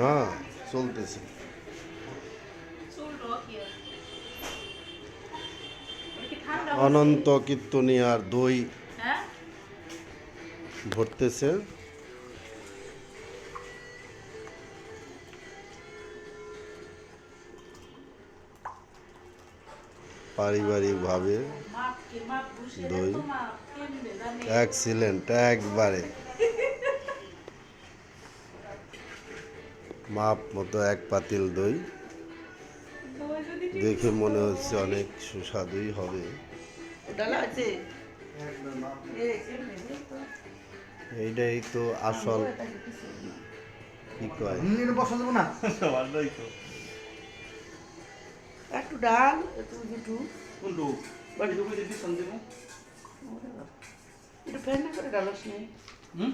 না চলতেছে। অনন্ত কীর্তনী আর দই ভরতেছে। পারিবারিকভাবে দই। এক্সিলেন্ট একবারে। মাপ মতো এক পাতিল দই। দেখে মনে হচ্ছে অনেক সুস্বাদুই হবে। ডালা এইটাই তো আসল। কি কয়? না? একটু ডাল একটু দুটু। কোনটু? বাড়ি ঢুকে দিবি। সন্দেহ একটু ফ্যান না করে ডালস নেই হুম?